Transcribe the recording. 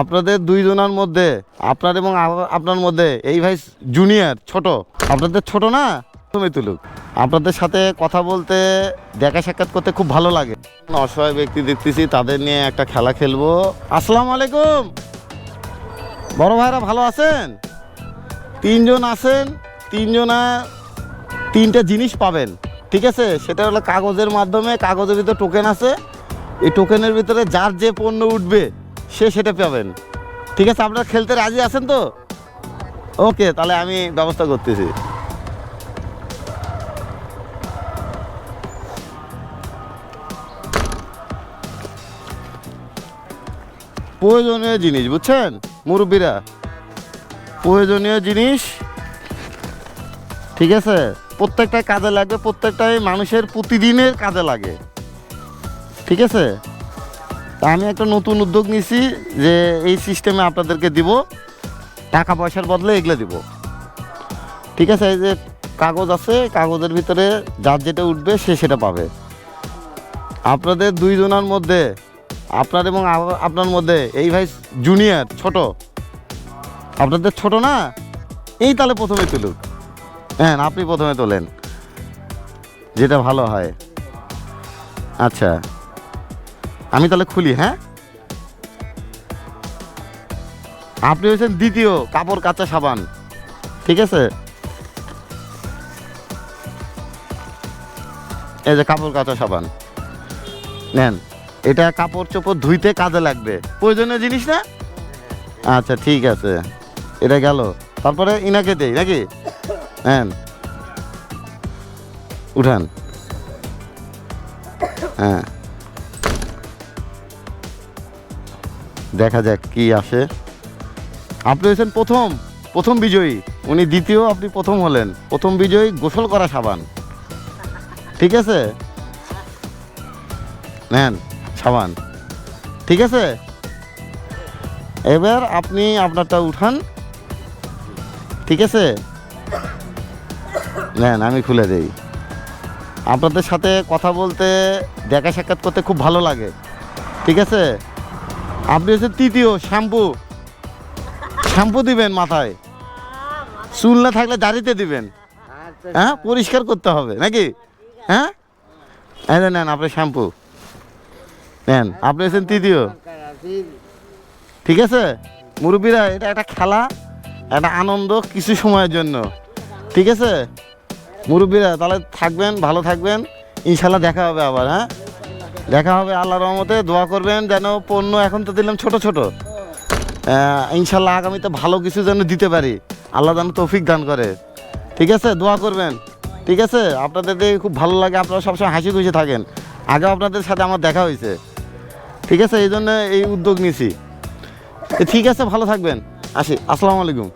আপনাদের দুইজনের মধ্যে, আপনার এবং আপনার মধ্যে, এই ভাই জুনিয়র ছোট। আপনাদের ছোট না? তুমি তুলুক। আপনাদের সাথে কথা বলতে, দেখা সাক্ষাৎ করতে খুব ভালো লাগে। অসহায় ব্যক্তি দেখতেছি, তাদের নিয়ে একটা খেলা খেলব। আসসালামু আলাইকুম। বড় ভাইরা ভালো আছেন? তিনজন আছেন, তিনজনা তিনটা জিনিস পাবেন। ঠিক আছে? সেটা হলো কাগজের মাধ্যমে, কাগজের ভিতরে টোকেন আছে। এই টোকেনের ভিতরে যার যে পণ্য উঠবে সে সেটা পাবেন। ঠিক আছে, আপনারা খেলতে রাজি আছেন তো? ওকে, তাহলে আমি ব্যবস্থা করতেছি। প্রয়োজনীয় জিনিস, বুঝছেন? মুরব্বীরা, প্রয়োজনীয় জিনিস, ঠিক আছে? প্রত্যেকটাই কাজে লাগবে, প্রত্যেকটাই মানুষের প্রতিদিনের কাজে লাগে। ঠিক আছে? আমি একটা নতুন উদ্যোগ নিছি যে এই সিস্টেমে আপনাদেরকে দিব, টাকা পয়সার বদলে এগুলো দিব। ঠিক আছে, এই যে কাগজ আছে, কাগজের ভিতরে যার যেটা উঠবে সে সেটা পাবে। আপনাদের দুইজনের মধ্যে, আপনার এবং আপনার মধ্যে, এই ভাই জুনিয়র ছোট। আপনাদের ছোট না? এই তাহলে প্রথমে তুলুক। হ্যাঁ আপনি প্রথমে তোলেন। যেটা ভালো হয়। আচ্ছা। আমি তাহলে খুলি হ্যাঁ? আপনি হয়েছেন দ্বিতীয় কাপড় কাচা সাবান, ঠিক আছে? এই যে কাপড় কাচা সাবান, নেন। এটা কাপড় চোপড় ধুইতে কাজে লাগবে। প্রয়োজনীয় জিনিস না? আচ্ছা ঠিক আছে। এটা গেল। তারপরে ইনাকে দেই, নাকি? হ্যাঁ উঠান। হ্যাঁ। দেখা যাক কি আসে। আপনি হয়েছেন প্রথম প্রথম বিজয়ী। উনি দ্বিতীয়, আপনি প্রথম হলেন। প্রথম বিজয়ী, গোসল করা সাবান। ঠিক আছে? নেন, সাবান। ঠিক আছে? এবার আপনি আপনারটা উঠান। ঠিক আছে? নেন, আমি খুলে দিই। আপনাদের সাথে কথা বলতে, দেখা সাক্ষাৎ করতে খুব ভালো লাগে। ঠিক আছে? আপনি হচ্ছে তৃতীয় শ্যাম্পু। শ্যাম্পু দিবেন মাথায়। চুল না থাকলে দাড়িতে দিবেন। হ্যাঁ পরিষ্কার করতে হবে নাকি? হ্যাঁ? এই নেন আপনার শ্যাম্পু। নেন আপনি হচ্ছেন তৃতীয়। ঠিক আছে? মুরব্বীরা এটা একটা খেলা একটা আনন্দ কিছু সময়ের জন্য। ঠিক আছে? মুরব্বীরা তাহলে থাকবেন ভালো থাকবেন। ইনশাল্লাহ দেখা হবে আবার হ্যাঁ? দেখা হবে আল্লাহ রহমতে দোয়া করবেন যেন পণ্য এখন তো দিলাম ছোট ছোট। ইনশাল্লাহ আগামীতে ভালো কিছু যেন দিতে পারি। আল্লাহ যেন তৌফিক দান করে। ঠিক আছে? দোয়া করবেন। ঠিক আছে? আপনাদের খুব ভালো লাগে আপনারা সবসময় হাসি খুশি থাকেন। আগেও আপনাদের সাথে আমার দেখা হয়েছে। ঠিক আছে? এই জন্য এই উদ্যোগ এ, ঠিক আছে ভালো থাকবেন। আসি। আসসালামু আলাইকুম।